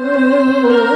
Oh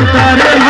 Cantarei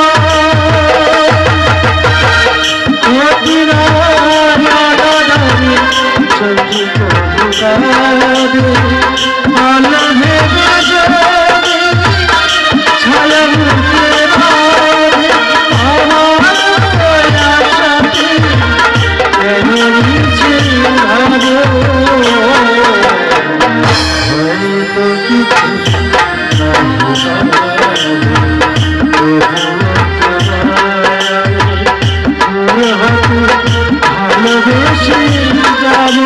ভালোবেসে যাব